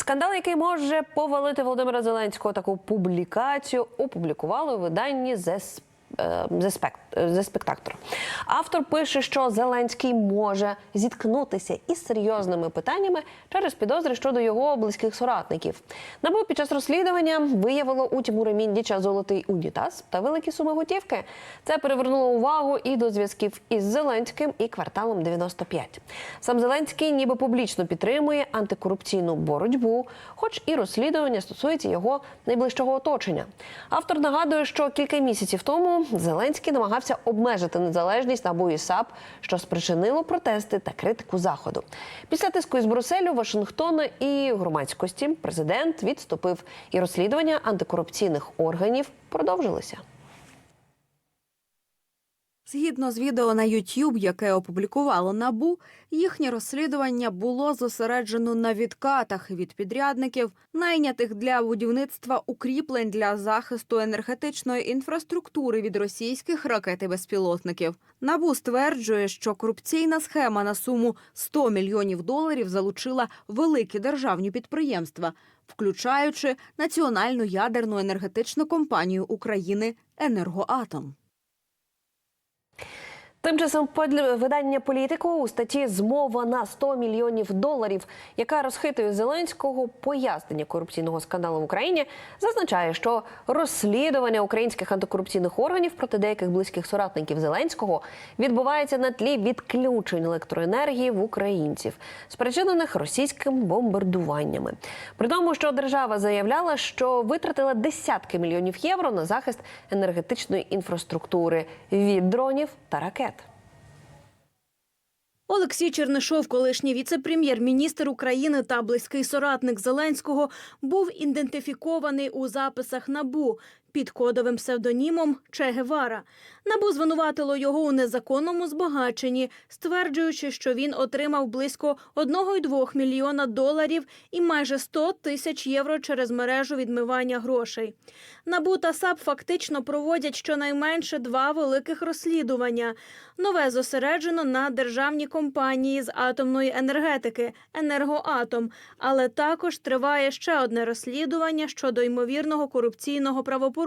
Скандал, який може повалити Володимира Зеленського, таку публікацію опублікували у виданні «The е, The Spectator. Автор пише, що Зеленський може зіткнутися із серйозними питаннями через підозри щодо його близьких соратників. НАБУ під час розслідування виявило у Тимура Міндіча золотий унітаз та великі суми готівки. Це привернуло увагу і до зв'язків із Зеленським і кварталом 95. Сам Зеленський ніби публічно підтримує антикорупційну боротьбу, хоч і розслідування стосується його найближчого оточення. Автор нагадує, що кілька місяців тому Зеленський намагався обмежити незалежність НАБУ і САП, що спричинило протести та критику заходу. Після тиску із Брюсселю, Вашингтона і громадськості президент відступив, і розслідування антикорупційних органів продовжилися. Згідно з відео на YouTube, яке опублікувало НАБУ, їхнє розслідування було зосереджено на відкатах від підрядників, найнятих для будівництва укріплень для захисту енергетичної інфраструктури від російських ракет і безпілотників. НАБУ стверджує, що корупційна схема на суму 100 мільйонів доларів залучила великі державні підприємства, включаючи Національну ядерну енергетичну компанію України Енергоатом. Тим часом видання політику у статті Змова на 100 мільйонів доларів, яка розхитує Зеленського пояснення корупційного скандалу в Україні, зазначає, що розслідування українських антикорупційних органів проти деяких близьких соратників Зеленського відбувається на тлі відключень електроенергії в українців, спричинених російським бомбардуваннями. При тому, що держава заявляла, що витратила десятки мільйонів євро на захист енергетичної інфраструктури від дронів та ракет. Олексій Чернишов, колишній віце-прем'єр-міністр України та близький соратник Зеленського, був ідентифікований у записах НАБУ під кодовим псевдонімом Че Гевара. НАБУ звинуватило його у незаконному збагаченні, стверджуючи, що він отримав близько 1,2 мільйона доларів і майже 100 тисяч євро через мережу відмивання грошей. НАБУ та САП фактично проводять щонайменше два великих розслідування. Нове зосереджено на державній компанії з атомної енергетики Енергоатом, але також триває ще одне розслідування щодо ймовірного корупційного правопорушення,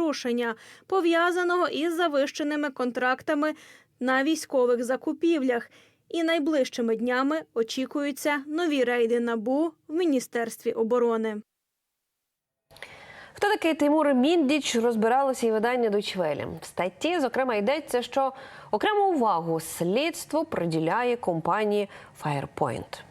пов'язаного із завищеними контрактами на військових закупівлях. І найближчими днями очікуються нові рейди НАБУ в Міністерстві оборони. Хто такий Тимур Міндіч розбиралося і видання Welle. В статті, зокрема, йдеться, що окрему увагу слідство приділяє компанії Firepoint.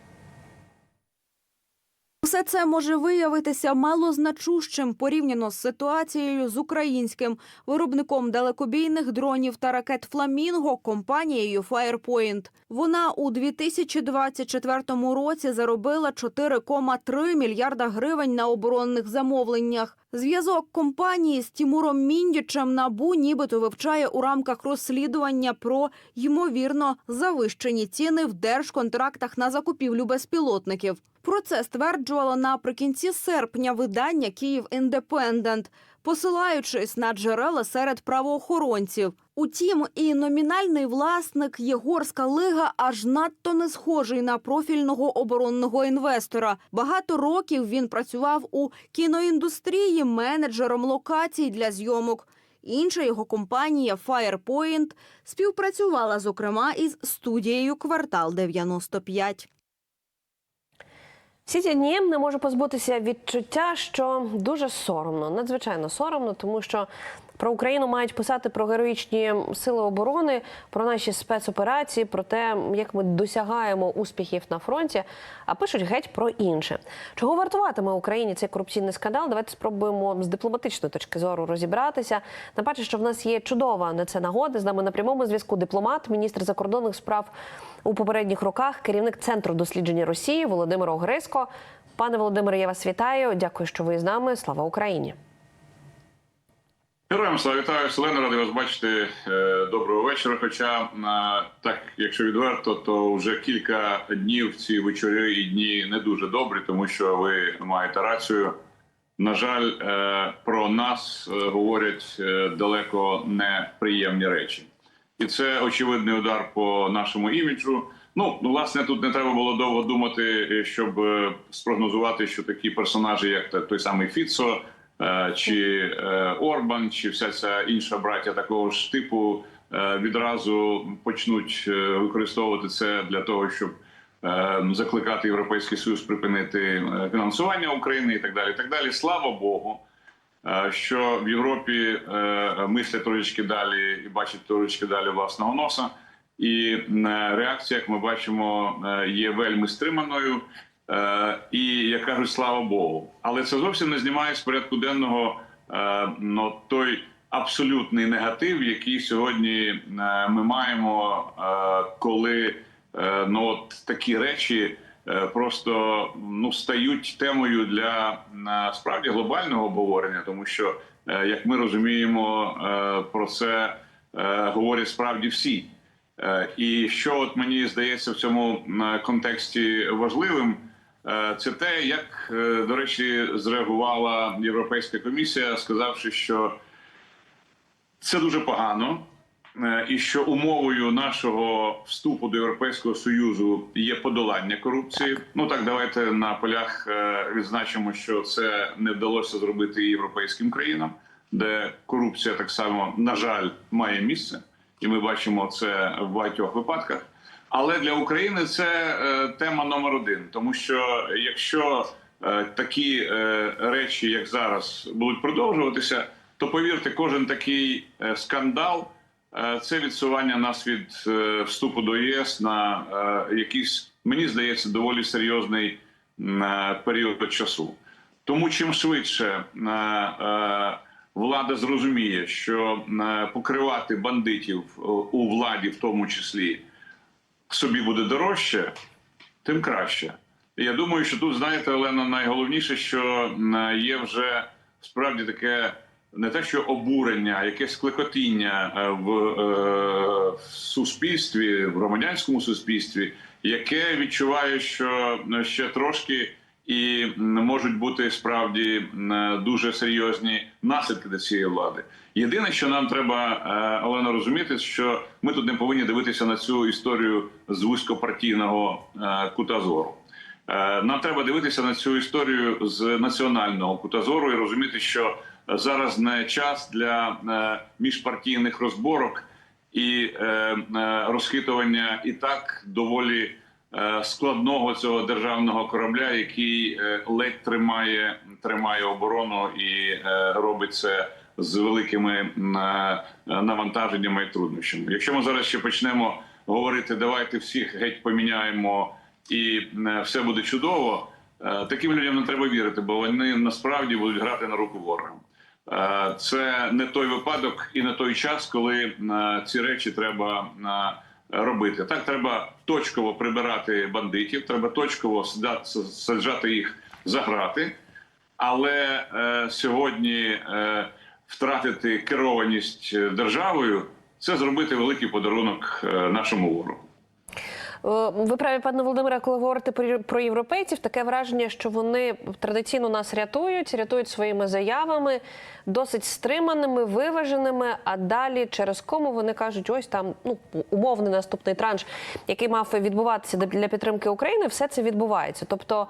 Усе це може виявитися малозначущим порівняно з ситуацією з українським виробником далекобійних дронів та ракет Фламінго компанією Firepoint. Вона у 2024 році заробила 4,3 мільярда гривень на оборонних замовленнях. Зв'язок компанії з Тімуром Міндічем НАБУ нібито вивчає у рамках розслідування про ймовірно завищені ціни в держконтрактах на закупівлю безпілотників. Про це стверджувало наприкінці серпня видання Київ Індепендент, посилаючись на джерела серед правоохоронців. Утім, і номінальний власник Єгор Скалига аж надто не схожий на профільного оборонного інвестора. Багато років він працював у кіноіндустрії менеджером локацій для зйомок. Інша його компанія Firepoint співпрацювала зокрема із студією Квартал 95. Ці дні не можу позбутися відчуття, що дуже соромно, надзвичайно соромно, тому що про Україну мають писати про героїчні сили оборони, про наші спецоперації, про те, як ми досягаємо успіхів на фронті, а пишуть геть про інше. Чого вартуватиме Україні цей корупційний скандал? Давайте спробуємо з дипломатичної точки зору розібратися. Напаче, що в нас є чудова на це нагода. З нами на прямому зв'язку дипломат, міністр закордонних справ у попередніх роках, керівник центру дослідження Росії Володимир Огриско. Пане Володимире, я вас вітаю. Дякую, що ви з нами. Слава Україні. Героям слава вітаю, Селена, радий вас бачити. Е, Доброго вечора. Хоча е, так, якщо відверто, то вже кілька днів ці вечори і дні не дуже добрі, тому що ви маєте рацію. На жаль, е, про нас говорять далеко не приємні речі, і це очевидний удар по нашому іміджу. Ну, власне, тут не треба було довго думати, щоб спрогнозувати, що такі персонажі, як той самий Фіцо, чи е, Орбан, чи вся ця інша браття такого ж типу е, відразу почнуть е, використовувати це для того, щоб е, закликати Європейський Союз припинити е, фінансування України і так далі. І так далі. Слава Богу. е, Що в Європі е, мислять трошечки далі і бачать трошечки далі власного носа, і е, реакція, як ми бачимо, е, є вельми стриманою. Е, І кажуть, слава Богу. Але це зовсім не знімає з порядку денного е, ну, той абсолютний негатив, який сьогодні е, ми маємо, е, коли ну, от такі речі просто ну, стають темою для е, справді глобального обговорення, тому що, як ми розуміємо, про це говорять справді всі. І що от мені здається в цьому контексті важливим, це те, як е, до речі, зреагувала Європейська комісія, сказавши, що це дуже погано, е, і що умовою нашого вступу до Європейського союзу є подолання корупції. Ну так давайте на полях е, відзначимо, що це не вдалося зробити європейським країнам, де корупція так само на жаль має місце, і ми бачимо це в багатьох випадках. Але для України це е, тема номер один, тому що якщо е, такі е, речі, як зараз, будуть продовжуватися, то повірте, кожен такий скандал це відсування нас від вступу до ЄС на якийсь, мені здається, доволі серйозний період часу. Тому чим швидше влада зрозуміє, що покривати бандитів у владі, в тому числі, собі буде дорожче, тим краще. Я думаю, що тут, знаєте, Олена, найголовніше, що є вже справді таке не те, що обурення, а якесь клекотіння е, в, е, в суспільстві, в громадянському суспільстві, яке відчуває, що е, ще трошки і можуть бути справді дуже серйозні наслідки до цієї влади. Єдине, що нам треба, е, Олена, розуміти, що ми тут не повинні дивитися на цю історію з вузькопартійного е, кута зору. Е, Нам треба дивитися на цю історію з національного кута зору і розуміти, що зараз не час для е, міжпартійних розборок і е, е, розхитування і так доволі е, складного цього державного корабля, який е, ледь тримає, тримає оборону і е, робить це з великими е, навантаженнями і труднощами. Якщо ми зараз ще почнемо говорити, давайте всіх геть поміняємо і е, все буде чудово. е, Таким людям не треба вірити, бо вони насправді будуть грати на руку ворогам. Е, Це не той випадок і не той час, коли е, ці речі треба е, робити. Так треба точково прибирати бандитів, треба точково саджати їх за грати. Але е, сьогодні е, втратити керованість е, державою це зробити великий подарунок е, нашому ворогу. Е, Ви праві, пане Володимире, коли говорите про, європейців, таке враження, що вони традиційно нас рятують, рятують своїми заявами, досить стриманими, виваженими. А далі через кому вони кажуть, ось там ну умовний наступний транш, який мав відбуватися для підтримки України, все це відбувається. Тобто,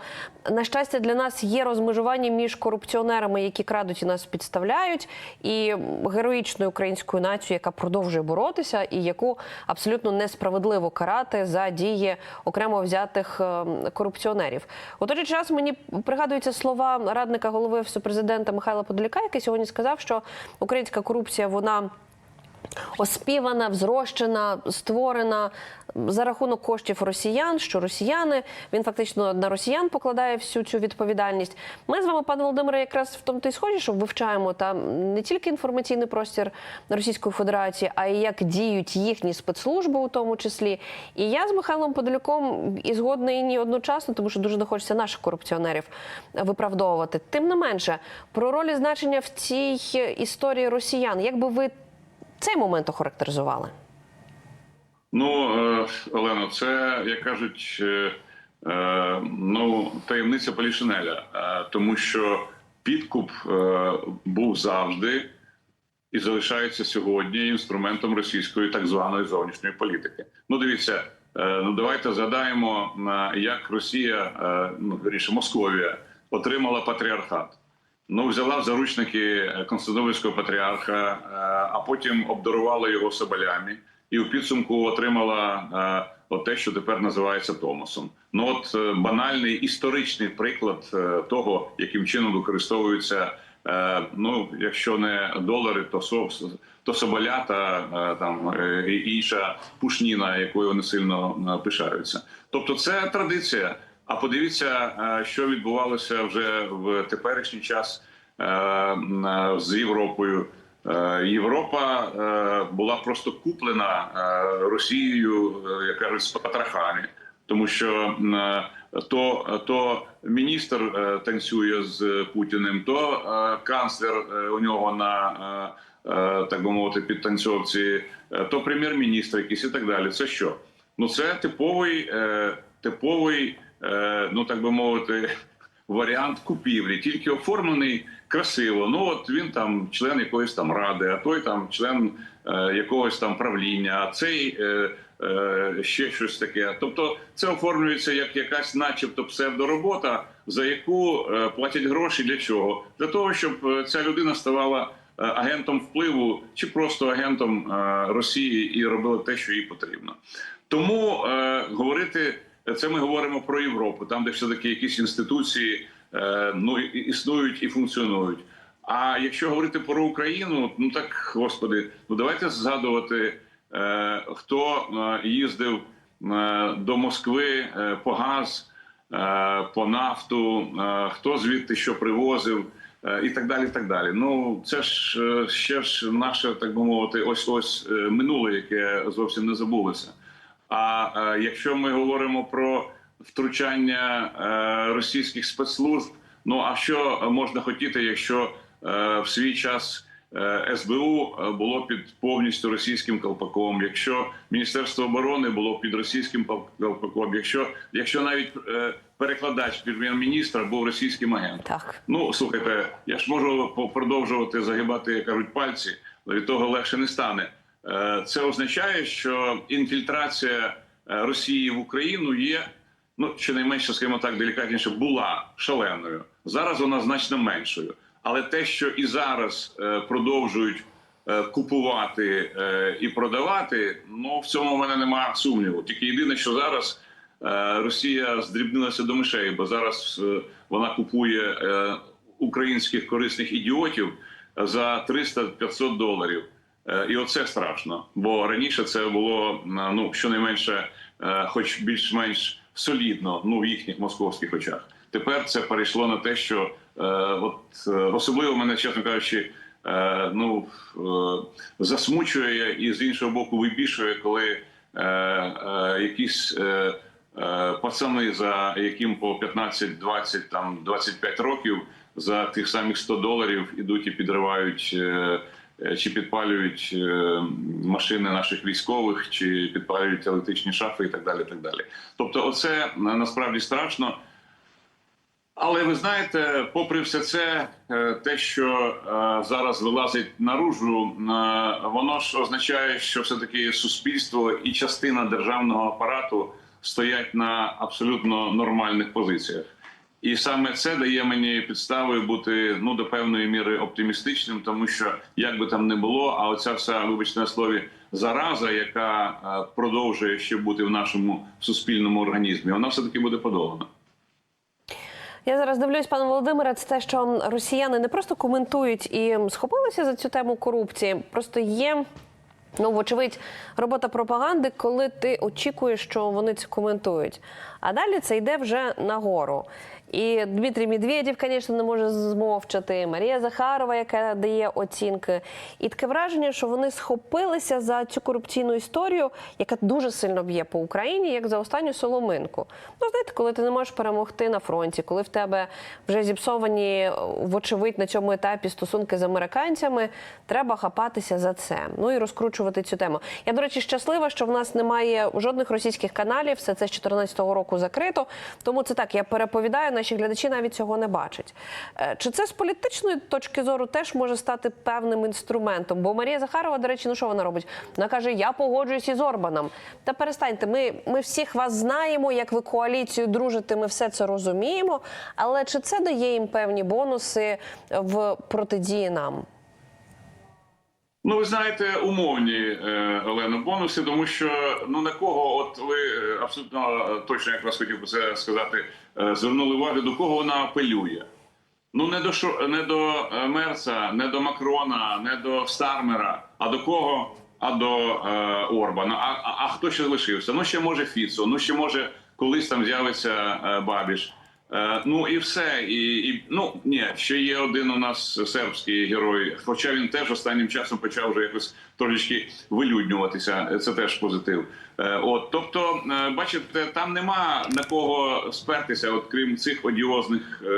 на щастя, для нас є розмежування між корупціонерами, які крадуть і нас підставляють, і героїчною українською нацією, яка продовжує боротися, і яку абсолютно несправедливо карати за дії окремо взятих е, корупціонерів. У той же час мені пригадуються слова радника голови всепрезидента президента Михайла Подоляка, який сьогодні сказав, що українська корупція вона. Оспівана, взрощена, створена за рахунок коштів росіян, що росіяни він фактично на росіян покладає всю цю відповідальність. Ми з вами, пане Володимире, якраз в тому то й схожі, що вивчаємо там не тільки інформаційний простір Російської Федерації, а й як діють їхні спецслужби, у тому числі. І я з Михайлом Подоляком і згодна і ні одночасно, тому що дуже не хочеться наших корупціонерів виправдовувати. Тим не менше, про роль значення в цій історії росіян, як би ви цей момент охарактеризували? Ну, е, Олено, це як кажуть, е, е, ну таємниця Полішинеля, тому що підкуп був завжди і залишається сьогодні інструментом російської так званої зовнішньої політики. Ну, дивіться, Ну давайте згадаємо, як Росія, ну Московія отримала патріархат. Ну, взяла в заручники Константинопольського патріарха, е, а потім обдарувала його соболями, і в підсумку отримала е, от те, що тепер називається Томосом. Ну от е, банальний історичний приклад е, того, яким чином використовуються. е, Ну, якщо не долари, то то соболята е, там е, інша пушніна, якою вони сильно е, пишаються. Тобто, це традиція. А подивіться, е, що відбувалося вже в теперішній час е, е, з Європою. Європа була просто куплена Росією, як кажуть, з потрохами, тому що то, то міністр танцює з Путіним, то канцлер у нього на так би мовити підтанцьовці, то прем'єр-міністр якийсь і так далі. Це що? Ну це типовий, типовий, ну так би мовити, варіант купівлі, тільки оформлений красиво. Ну от він там член якоїсь там ради, а той там член е, якогось там правління, а цей е, е, ще щось таке. Тобто, це оформлюється як якась, начебто, псевдоробота, за яку е, платять гроші для чого? Для того, щоб е, ця людина ставала. е, Агентом впливу чи просто агентом е, Росії і робила те, що їй потрібно. Тому е, говорити це ми говоримо про Європу, там де все таки якісь інституції е, ну існують і функціонують. А якщо говорити про Україну, ну так господи, ну давайте згадувати, е, хто е, їздив до Москви по газ, по нафту, хто звідти що привозив. І так далі, і так далі. Ну це ж ще ж наше, так би мовити, ось ось минуле, яке зовсім не забулося. А е, якщо ми говоримо про втручання е, російських спецслужб, ну а що можна хотіти, якщо е, в свій час е, СБУ було під повністю російським колпаком, якщо Міністерство оборони було під російським колпаком, якщо, якщо навіть е, перекладач прем'єр-міністра був російським агентом. Так. Ну слухайте, я ж можу продовжувати загибати, кажуть, пальці, від того легше не стане. Е, Це означає, що інфільтрація е, Росії в Україну є ну щонайменше, скажімо так, делікатніше, була шаленою. Зараз вона значно меншою. Але те, що і зараз е, продовжують купувати і продавати, ну в цьому в мене немає сумніву. Тільки єдине, що зараз Росія здрібнилася до мишей, бо зараз вона купує українських корисних ідіотів за 300-500 доларів. Е, І оце страшно, бо раніше це було ну щонайменше, е, хоч більш-менш солідно, ну в їхніх московських очах. Тепер це перейшло на те, що е, от особливо мене, чесно кажучи, ну засмучує і з іншого боку вибішує, коли якісь пацани, за яким по 15, 20, там 25 років за тих самих 100 доларів ідуть і підривають. Е, е, Чи підпалюють е, машини наших військових, чи підпалюють електричні шафи, і так далі. Так далі. Тобто, оце насправді страшно. Але ви знаєте, попри все це, е, те, що е, зараз вилазить наружу, е, воно ж означає, що все таки суспільство і частина державного апарату стоять на абсолютно нормальних позиціях. І саме це дає мені підстави бути ну до певної міри оптимістичним, тому що як би там не було, а оця вся, вибачте на слові, зараза, яка е, продовжує ще бути в нашому суспільному організмі, вона все таки буде подолана. Я зараз дивлюсь, пане Володимире, це те, що росіяни не просто коментують і схопилися за цю тему корупції, просто є. Ну, вочевидь, робота пропаганди, коли ти очікуєш, що вони це коментують. А далі це йде вже нагору. І Дмитрій Медведєв, звісно, не може змовчати. Марія Захарова, яка дає оцінки. І таке враження, що вони схопилися за цю корупційну історію, яка дуже сильно б'є по Україні, як за останню соломинку. Ну, знаєте, коли ти не можеш перемогти на фронті, коли в тебе вже зіпсовані, вочевидь, на цьому етапі стосунки з американцями, треба хапатися за це. Ну і розкручувати цю тему. Я, до речі, щаслива, що в нас немає жодних російських каналів. Все це з 2014 року закрито. Тому це так, я переповідаю наші глядачі навіть цього не бачать. Е, Чи це з політичної точки зору теж може стати певним інструментом? Бо Марія Захарова, до речі, ну що вона робить? Вона каже: Я погоджуюсь із Орбаном. Та перестаньте, ми, ми всіх вас знаємо, як ви коаліцію дружите, ми все це розуміємо. Але чи це дає їм певні бонуси в протидії нам? Ну, ви знаєте, умовні е, Олено бонуси, тому що ну на кого, от ви е, абсолютно е, точно якраз хотів би це сказати, звернули увагу, до кого вона апелює. Ну не до Шо- не до Мерца, не до Макрона, не до Стармера, а до кого? А до е, Орбана. А, а, а хто ще залишився? Ну ще може Фіцо, ну ще може колись там з'явиться е, Бабіш. Е, ну і все. І, і ну ні, ще є один у нас сербський герой. Хоча він теж останнім часом почав вже якось трошечки вилюднюватися. Це теж позитив. Е, от, тобто, е, бачите, там нема на кого спертися, от крім цих одіозних е,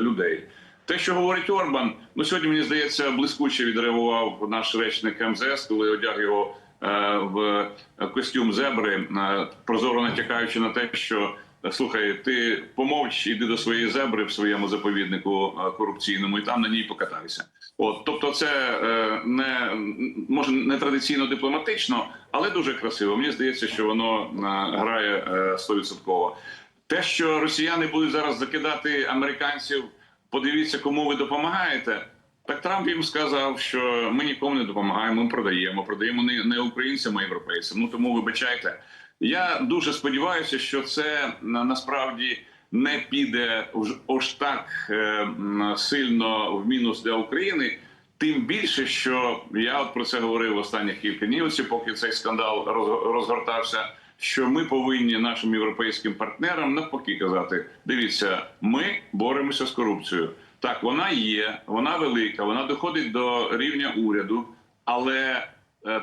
людей. Те, що говорить Орбан, ну сьогодні мені здається, блискуче відреагував наш речник МЗС, коли одяг його е, в костюм зебри, е, прозоро натякаючи на те, що слухай, ти помовч, іди до своєї зебри в своєму заповіднику е, корупційному, і там на ній покатайся. От, тобто, це е, не може не традиційно дипломатично, але дуже красиво. Мені здається, що воно е, грає стовідсотково. Те, що росіяни будуть зараз закидати американців, подивіться, кому ви допомагаєте. Так Трамп їм сказав, що ми нікому не допомагаємо, ми продаємо. Продаємо не українцям, а європейцям. Ну тому вибачайте. Я дуже сподіваюся, що це насправді не піде ось так е, сильно в мінус для України. Тим більше, що я от про це говорив останніх кілька днів, поки цей скандал роз- розгортався. Що ми повинні нашим європейським партнерам навпаки казати: дивіться, ми боремося з корупцією. Так, вона є, вона велика, вона доходить до рівня уряду, але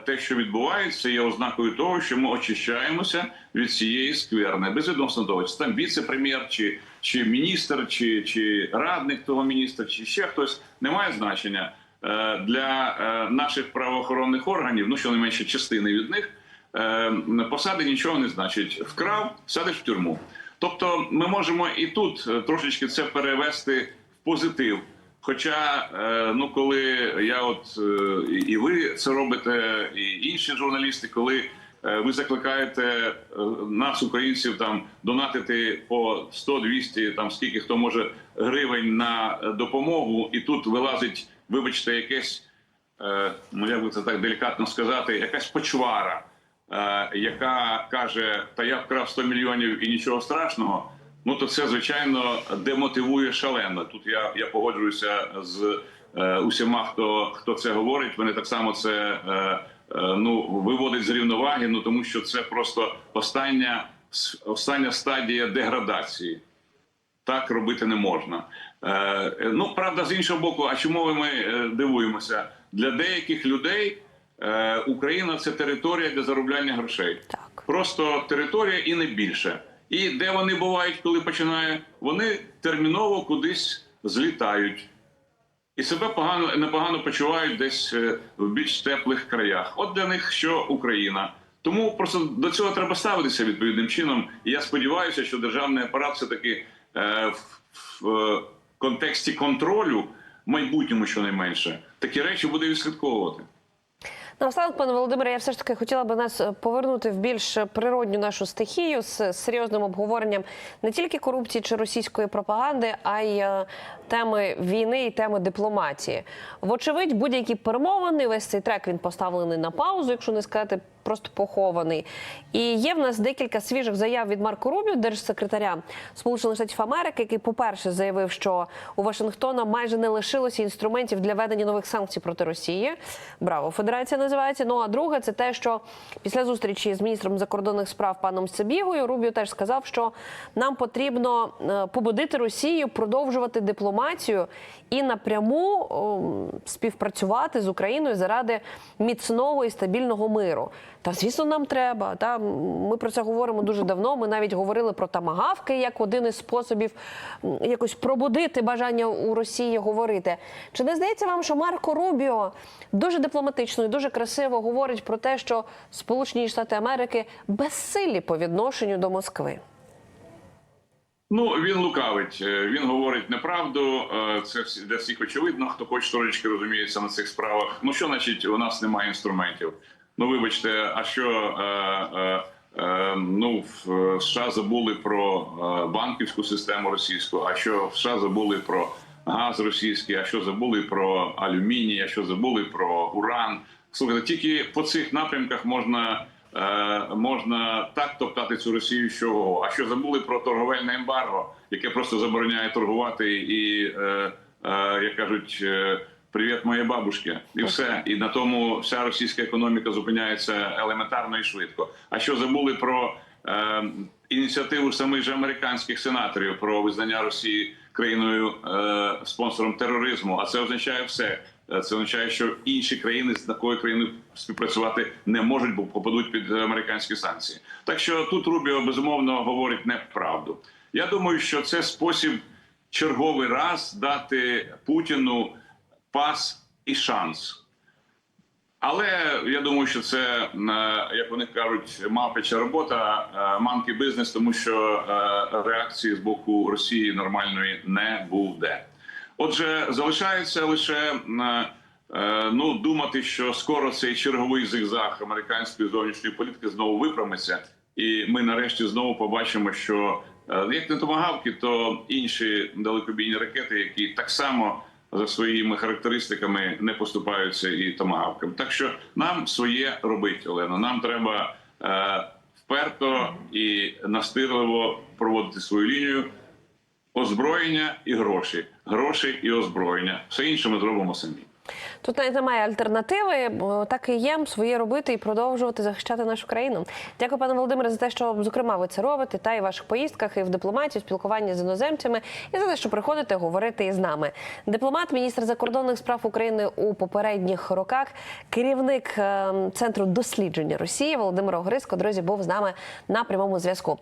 те, що відбувається, є ознакою того, що ми очищаємося від цієї скверни, безвідносно того, чи там віце-прем'єр, чи, чи міністр, чи, чи радник того міністра, чи ще хтось не має значення Е, для е, наших правоохоронних органів, ну щонайменше частини від них. Е, посади нічого не значить. Вкрав, садиш в тюрму. Тобто, ми можемо і тут е, трошечки це перевести в позитив. Хоча, е, ну коли я от е, і ви це робите, і інші журналісти, коли е, ви закликаєте нас, українців, там донатити по 100-200, там скільки хто може гривень на допомогу, і тут вилазить, вибачте, якесь ну як би це так делікатно сказати, якась почвара, яка каже: Та я вкрав 100 мільйонів і нічого страшного. Ну то це звичайно демотивує шалено. Тут я, я погоджуюся з е, усіма, хто хто це говорить. Вони так само це е, е, ну виводить з рівноваги. Ну тому що це просто остання остання стадія деградації так робити не можна. Е, ну правда, з іншого боку, а чому ми е, дивуємося? Для деяких людей е, Україна це територія для заробляння грошей. Так. Просто територія і не більше. І де вони бувають, коли починає, вони терміново кудись злітають. І себе погано непогано почувають десь е, в більш теплих краях. От для них що Україна. Тому просто до цього треба ставитися відповідним чином. І я сподіваюся, що державний апарат все таки е, в, в е, контексті контролю, в майбутньому щонайменше, такі речі буде відслідковувати. Наостанок, пане Володимире, я все ж таки хотіла би нас е, повернути в більш природню нашу стихію з серйозним обговоренням не тільки корупції чи російської пропаганди, а й е, теми війни і теми дипломатії. Вочевидь, будь-які перемовини, весь цей трек він поставлений на паузу, якщо не сказати. Просто похований, і є в нас декілька свіжих заяв від Марко Рубіо, держсекретаря Сполучених Штатів Америки, який, по-перше, заявив, що у Вашингтона майже не лишилося інструментів для ведення нових санкцій проти Росії. Браво, Федерація називається. Ну а друге, це те, що після зустрічі з міністром закордонних справ паном Цебігою Рубіо теж сказав, що нам потрібно е, побудити Росію, продовжувати дипломатію і напряму співпрацювати з Україною заради міцного і стабільного миру. Та звісно, нам треба. Та ми про це говоримо дуже давно. Ми навіть говорили про тамагавки як один із способів якось пробудити бажання у Росії говорити. Чи не здається вам, що Марко Рубіо дуже дипломатично і дуже красиво говорить про те, що Сполучені Штати Америки безсилі по відношенню до Москви? Ну він лукавить. Е, Він говорить неправду. Е, Це для всіх очевидно. Хто хоч трошечки розуміється на цих справах. Ну що значить, у нас немає інструментів? Ну вибачте, а що е, е, е, ну в США забули про е, банківську систему російську? А що в США забули про газ російський? А що забули про алюміній? А що забули про уран? Слухайте, тільки по цих напрямках можна. Е, можна так топтати цю Росію, що а що забули про торговельне ембарго, яке просто забороняє торгувати і як кажуть. Привіт, моєї бабушки, і все. І на тому вся російська економіка зупиняється елементарно і швидко. А що забули про е, ініціативу самих же американських сенаторів про визнання Росії країною е, спонсором тероризму? А це означає все. Е, Це означає, що інші країни з такою країною співпрацювати не можуть, бо попадуть під американські санкції. Так що тут Рубіо безумовно говорить неправду. Я думаю, що це спосіб черговий раз дати Путіну пас і шанс. Але я думаю, що це, е, як вони кажуть, мавпяча робота, е, манки бізнес, тому що е, реакції з боку Росії нормальної не буде. Отже, залишається лише е, е, ну думати, що скоро цей черговий зигзаг американської зовнішньої політики знову виправиться, і ми нарешті знову побачимо, що е, як не томагавки, то інші далекобійні ракети, які так само за своїми характеристиками не поступаються і томагавкам. Так що нам своє робить, Олено. Нам треба е, вперто і настирливо проводити свою лінію озброєння і гроші, гроші і озброєння. Все інше ми зробимо самі. Тут навіть немає альтернативи, бо так і є своє робити і продовжувати захищати нашу країну. Дякую, пане Володимире, за те, що зокрема ви це робите, та і в ваших поїздках, і в дипломатії, спілкуванні з іноземцями, і за те, що приходите говорити із нами. Дипломат, міністр закордонних справ України у попередніх роках, керівник е, центру дослідження Росії Володимир Огриско, друзі, був з нами на прямому зв'язку.